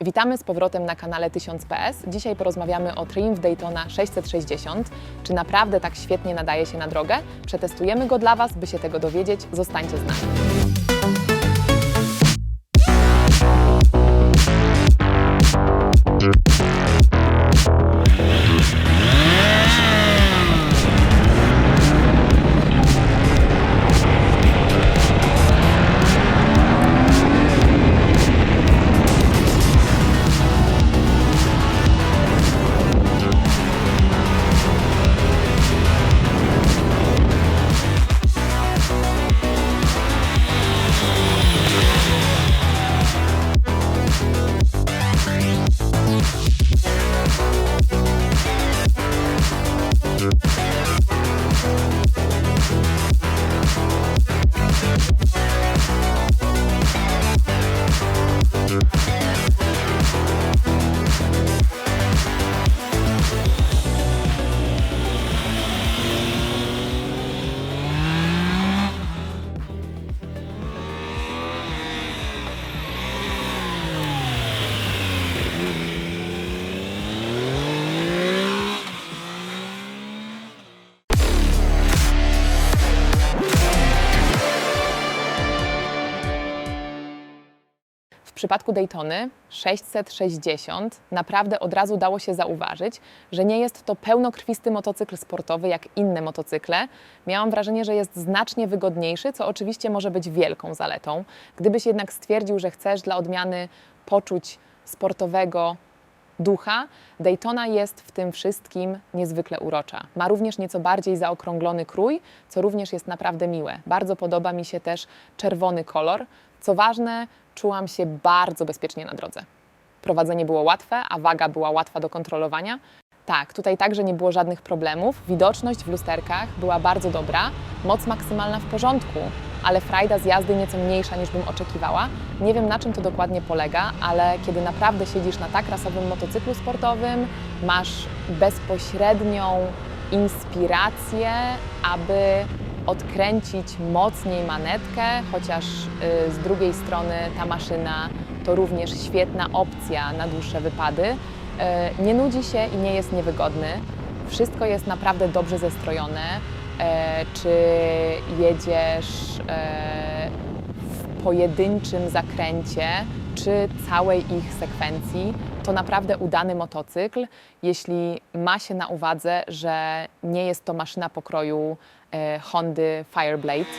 Witamy z powrotem na kanale 1000 PS. Dzisiaj porozmawiamy o Triumph Daytona 660. Czy naprawdę tak świetnie nadaje się na drogę? Przetestujemy go dla Was, by się tego dowiedzieć. Zostańcie z nami. Przypadku Daytony 660 naprawdę od razu dało się zauważyć, że nie jest to pełnokrwisty motocykl sportowy jak inne motocykle. Miałam wrażenie, że jest znacznie wygodniejszy, co oczywiście może być wielką zaletą. Gdybyś jednak stwierdził, że chcesz dla odmiany poczuć sportowego ducha, Daytona jest w tym wszystkim niezwykle urocza. Ma również nieco bardziej zaokrąglony krój, co również jest naprawdę miłe. Bardzo podoba mi się też czerwony kolor. Co ważne, czułam się bardzo bezpiecznie na drodze. Prowadzenie było łatwe, a waga była łatwa do kontrolowania. Tak, tutaj także nie było żadnych problemów. Widoczność w lusterkach była bardzo dobra, moc maksymalna w porządku, ale frajda z jazdy nieco mniejsza niż bym oczekiwała. Nie wiem na czym to dokładnie polega, ale kiedy naprawdę siedzisz na tak rasowym motocyklu sportowym, masz bezpośrednią inspirację, aby odkręcić mocniej manetkę, chociaż y, z drugiej strony ta maszyna to również świetna opcja na dłuższe wypady. Y, Nie nudzi się i nie jest niewygodny. Wszystko jest naprawdę dobrze zestrojone. E, Czy jedziesz w pojedynczym zakręcie, czy całej ich sekwencji, to naprawdę udany motocykl, jeśli ma się na uwadze, że nie jest to maszyna pokroju e, Hondy Fireblade.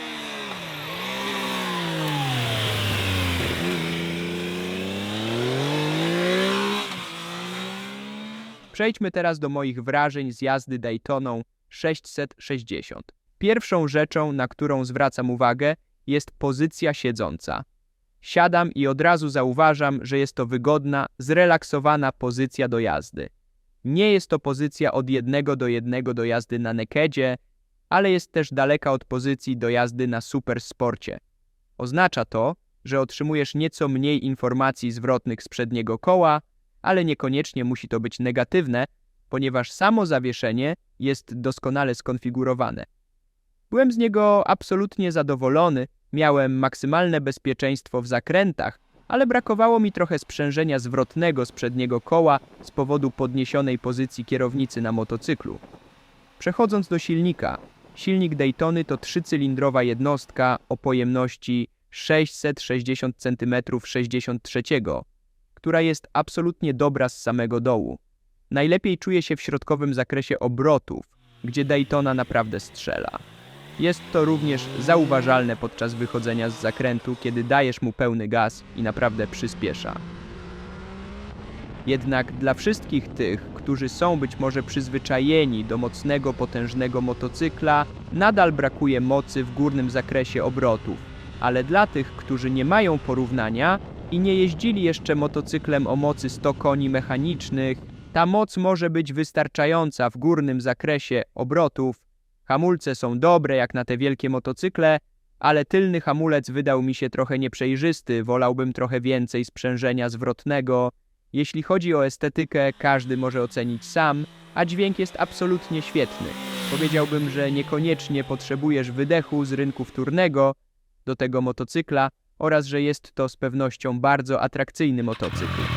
Przejdźmy teraz do moich wrażeń z jazdy Daytoną 660. Pierwszą rzeczą, na którą zwracam uwagę, jest pozycja siedząca. Siadam i od razu zauważam, że jest to wygodna, zrelaksowana pozycja do jazdy. Nie jest to pozycja od jednego do jednego do jazdy na nekedzie, ale jest też daleka od pozycji do jazdy na supersporcie. Oznacza to, że otrzymujesz nieco mniej informacji zwrotnych z przedniego koła, ale niekoniecznie musi to być negatywne, ponieważ samo zawieszenie jest doskonale skonfigurowane. Byłem z niego absolutnie zadowolony, miałem maksymalne bezpieczeństwo w zakrętach, ale brakowało mi trochę sprzężenia zwrotnego z przedniego koła z powodu podniesionej pozycji kierownicy na motocyklu. Przechodząc do silnika, silnik Daytony to trzycylindrowa jednostka o pojemności 660 cm63, która jest absolutnie dobra z samego dołu. Najlepiej czuje się w środkowym zakresie obrotów, gdzie Daytona naprawdę strzela. Jest to również zauważalne podczas wychodzenia z zakrętu, kiedy dajesz mu pełny gaz i naprawdę przyspiesza. Jednak dla wszystkich tych, którzy są być może przyzwyczajeni do mocnego, potężnego motocykla, nadal brakuje mocy w górnym zakresie obrotów. Ale dla tych, którzy nie mają porównania i nie jeździli jeszcze motocyklem o mocy 100 koni mechanicznych, ta moc może być wystarczająca w górnym zakresie obrotów. Hamulce są dobre jak na te wielkie motocykle, ale tylny hamulec wydał mi się trochę nieprzejrzysty, wolałbym trochę więcej sprzężenia zwrotnego. Jeśli chodzi o estetykę, każdy może ocenić sam, a dźwięk jest absolutnie świetny. Powiedziałbym, że niekoniecznie potrzebujesz wydechu z rynku wtórnego do tego motocykla oraz że jest to z pewnością bardzo atrakcyjny motocykl.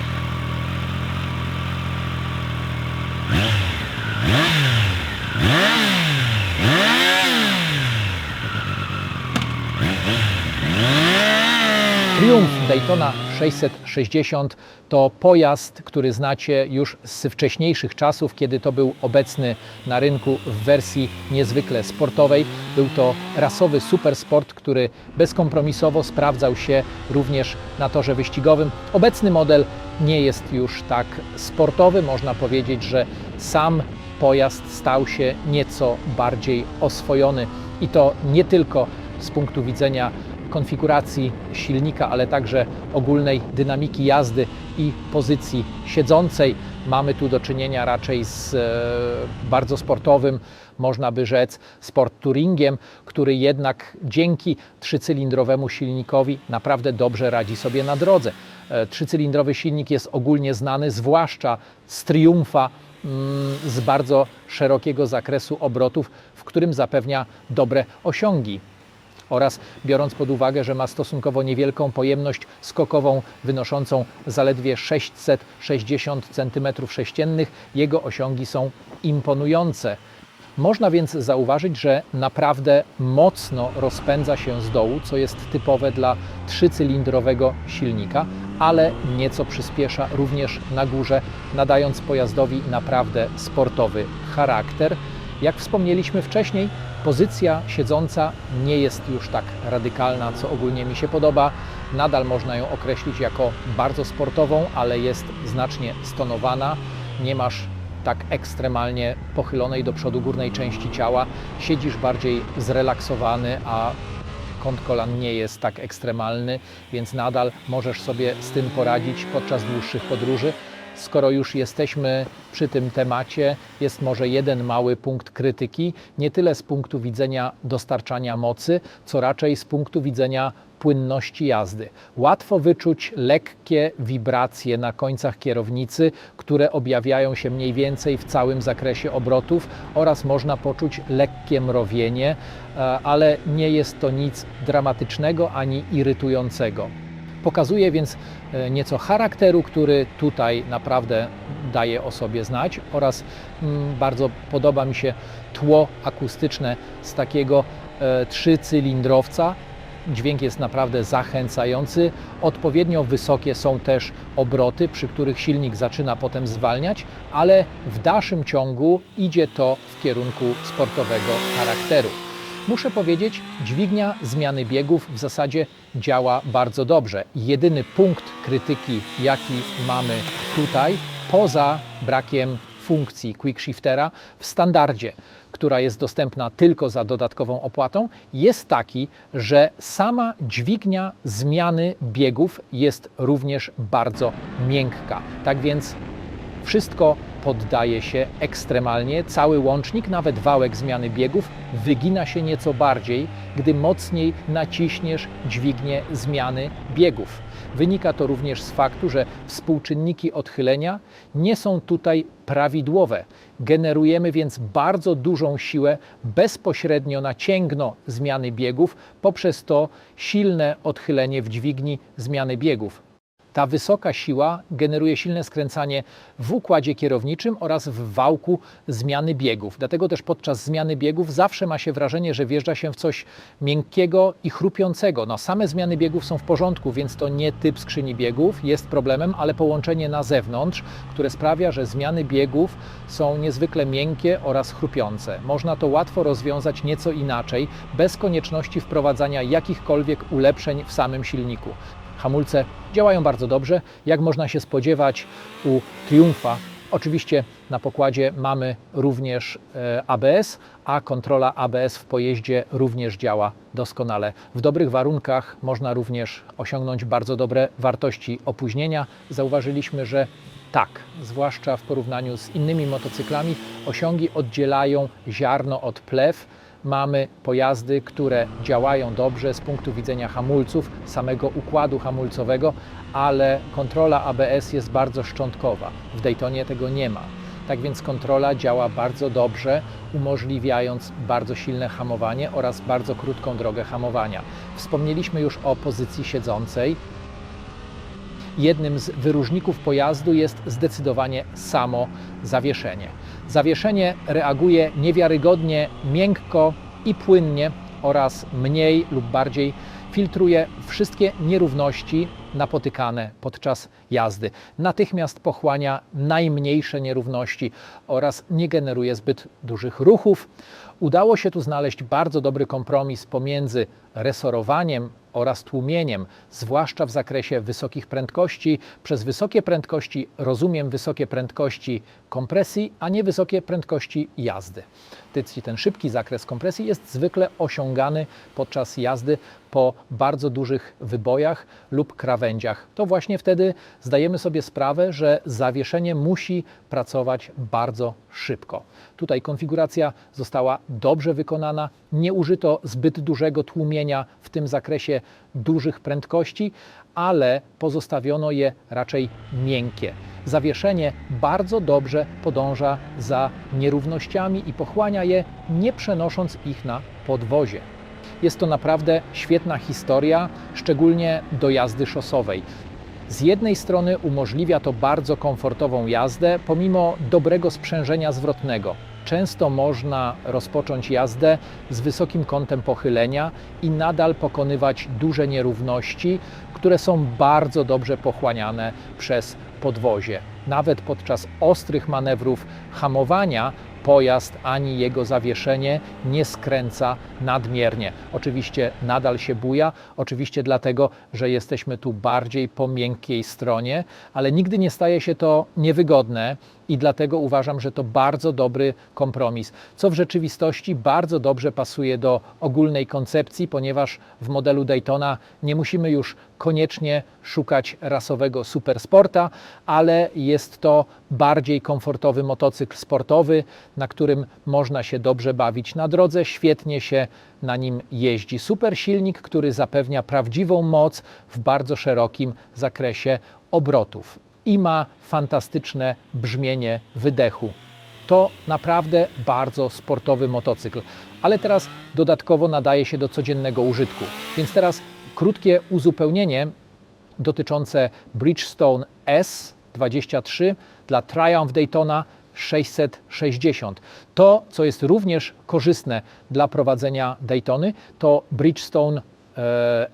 Triumph Daytona 660 to pojazd, który znacie już z wcześniejszych czasów, kiedy to był obecny na rynku w wersji niezwykle sportowej. Był to rasowy supersport, który bezkompromisowo sprawdzał się również na torze wyścigowym. Obecny model nie jest już tak sportowy. Można powiedzieć, że sam pojazd stał się nieco bardziej oswojony i to nie tylko z punktu widzenia konfiguracji silnika, ale także ogólnej dynamiki jazdy i pozycji siedzącej. Mamy tu do czynienia raczej z e, bardzo sportowym, można by rzec, sport touringiem, który jednak dzięki trzycylindrowemu silnikowi naprawdę dobrze radzi sobie na drodze. E, Trzycylindrowy silnik jest ogólnie znany, zwłaszcza z Triumfa, mm, z bardzo szerokiego zakresu obrotów, w którym zapewnia dobre osiągi oraz biorąc pod uwagę, że ma stosunkowo niewielką pojemność skokową wynoszącą zaledwie 660 cm3, jego osiągi są imponujące. Można więc zauważyć, że naprawdę mocno rozpędza się z dołu, co jest typowe dla trzycylindrowego silnika, ale nieco przyspiesza również na górze, nadając pojazdowi naprawdę sportowy charakter. Jak wspomnieliśmy wcześniej, pozycja siedząca nie jest już tak radykalna, co ogólnie mi się podoba. Nadal można ją określić jako bardzo sportową, ale jest znacznie stonowana. Nie masz tak ekstremalnie pochylonej do przodu górnej części ciała. Siedzisz bardziej zrelaksowany, a kąt kolan nie jest tak ekstremalny, więc nadal możesz sobie z tym poradzić podczas dłuższych podróży. Skoro już jesteśmy przy tym temacie, jest może jeden mały punkt krytyki, nie tyle z punktu widzenia dostarczania mocy, co raczej z punktu widzenia płynności jazdy. Łatwo wyczuć lekkie wibracje na końcach kierownicy, które objawiają się mniej więcej w całym zakresie obrotów oraz można poczuć lekkie mrowienie, e, ale nie jest to nic dramatycznego ani irytującego. Pokazuje więc e, nieco charakteru, który tutaj naprawdę daje o sobie znać oraz mm, bardzo podoba mi się tło akustyczne z takiego e, trzycylindrowca. Dźwięk jest naprawdę zachęcający. Odpowiednio wysokie są też obroty, przy których silnik zaczyna potem zwalniać, ale w dalszym ciągu idzie to w kierunku sportowego charakteru. Muszę powiedzieć, dźwignia zmiany biegów w zasadzie działa bardzo dobrze. Jedyny punkt krytyki, jaki mamy tutaj, poza brakiem funkcji quick shiftera w standardzie, która jest dostępna tylko za dodatkową opłatą, jest taki, że sama dźwignia zmiany biegów jest również bardzo miękka. Tak więc wszystko poddaje się ekstremalnie. Cały łącznik, nawet wałek zmiany biegów, wygina się nieco bardziej, gdy mocniej naciśniesz dźwignię zmiany biegów. Wynika to również z faktu, że współczynniki odchylenia nie są tutaj prawidłowe. Generujemy więc bardzo dużą siłę bezpośrednio na cięgno zmiany biegów, poprzez to silne odchylenie w dźwigni zmiany biegów. Ta wysoka siła generuje silne skręcanie w układzie kierowniczym oraz w wałku zmiany biegów. Dlatego też podczas zmiany biegów zawsze ma się wrażenie, że wjeżdża się w coś miękkiego i chrupiącego. No, same zmiany biegów są w porządku, więc to nie typ skrzyni biegów jest problemem, ale połączenie na zewnątrz, które sprawia, że zmiany biegów są niezwykle miękkie oraz chrupiące. Można to łatwo rozwiązać nieco inaczej, bez konieczności wprowadzania jakichkolwiek ulepszeń w samym silniku. Hamulce działają bardzo dobrze, jak można się spodziewać u Triumfa. Oczywiście na pokładzie mamy również e, ABS, a kontrola ABS w pojeździe również działa doskonale. W dobrych warunkach można również osiągnąć bardzo dobre wartości opóźnienia. Zauważyliśmy, że tak, zwłaszcza w porównaniu z innymi motocyklami, osiągi oddzielają ziarno od plew mamy pojazdy, które działają dobrze z punktu widzenia hamulców, samego układu hamulcowego, ale kontrola ABS jest bardzo szczątkowa. W Daytonie tego nie ma. Tak więc kontrola działa bardzo dobrze, umożliwiając bardzo silne hamowanie oraz bardzo krótką drogę hamowania. Wspomnieliśmy już o pozycji siedzącej. Jednym z wyróżników pojazdu jest zdecydowanie samo zawieszenie. Zawieszenie reaguje niewiarygodnie miękko i płynnie oraz mniej lub bardziej filtruje wszystkie nierówności napotykane podczas jazdy. Natychmiast pochłania najmniejsze nierówności oraz nie generuje zbyt dużych ruchów. Udało się tu znaleźć bardzo dobry kompromis pomiędzy resorowaniem oraz tłumieniem, zwłaszcza w zakresie wysokich prędkości. Przez wysokie prędkości rozumiem wysokie prędkości kompresji, a nie wysokie prędkości jazdy. Ten szybki zakres kompresji jest zwykle osiągany podczas jazdy po bardzo dużych wybojach lub krawędziach. To właśnie wtedy zdajemy sobie sprawę, że zawieszenie musi pracować bardzo szybko. Tutaj konfiguracja została dobrze wykonana, nie użyto zbyt dużego tłumienia w tym zakresie dużych prędkości, ale pozostawiono je raczej miękkie. Zawieszenie bardzo dobrze podąża za nierównościami i pochłania je, nie przenosząc ich na podwozie. Jest to naprawdę świetna historia, szczególnie do jazdy szosowej. Z jednej strony umożliwia to bardzo komfortową jazdę, pomimo dobrego sprzężenia zwrotnego. Często można rozpocząć jazdę z wysokim kątem pochylenia i nadal pokonywać duże nierówności, które są bardzo dobrze pochłaniane przez podwozie. Nawet podczas ostrych manewrów hamowania pojazd ani jego zawieszenie nie skręca nadmiernie. Oczywiście nadal się buja, oczywiście dlatego, że jesteśmy tu bardziej po miękkiej stronie, ale nigdy nie staje się to niewygodne i dlatego uważam, że to bardzo dobry kompromis, co w rzeczywistości bardzo dobrze pasuje do ogólnej koncepcji, ponieważ w modelu Daytona nie musimy już koniecznie szukać rasowego supersporta, ale jest to bardziej komfortowy motocykl sportowy, na którym można się dobrze bawić na drodze, świetnie się na nim jeździ. Super silnik, który zapewnia prawdziwą moc w bardzo szerokim zakresie obrotów i ma fantastyczne brzmienie wydechu. To naprawdę bardzo sportowy motocykl, ale teraz dodatkowo nadaje się do codziennego użytku. Więc teraz krótkie uzupełnienie dotyczące Bridgestone S23 dla Triumph Daytona 660. To, co jest również korzystne dla prowadzenia Daytony, to Bridgestone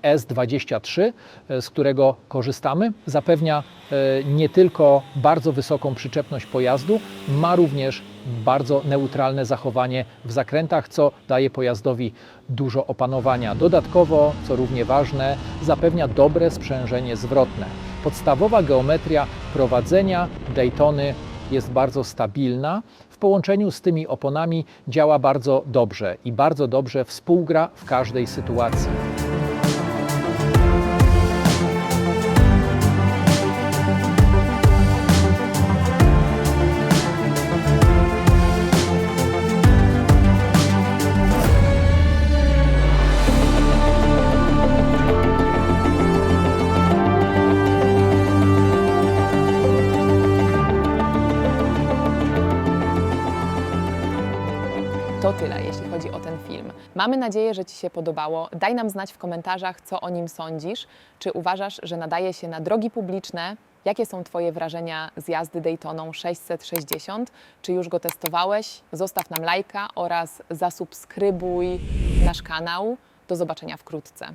S23, e, z którego korzystamy. Zapewnia e, nie tylko bardzo wysoką przyczepność pojazdu, ma również bardzo neutralne zachowanie w zakrętach, co daje pojazdowi dużo opanowania. Dodatkowo, co równie ważne, zapewnia dobre sprzężenie zwrotne. Podstawowa geometria prowadzenia Daytony jest bardzo stabilna. W połączeniu z tymi oponami działa bardzo dobrze i bardzo dobrze współgra w każdej sytuacji. Mamy nadzieję, że Ci się podobało. Daj nam znać w komentarzach, co o nim sądzisz. Czy uważasz, że nadaje się na drogi publiczne? Jakie są Twoje wrażenia z jazdy Daytoną 660? Czy już go testowałeś? Zostaw nam lajka oraz zasubskrybuj nasz kanał. Do zobaczenia wkrótce.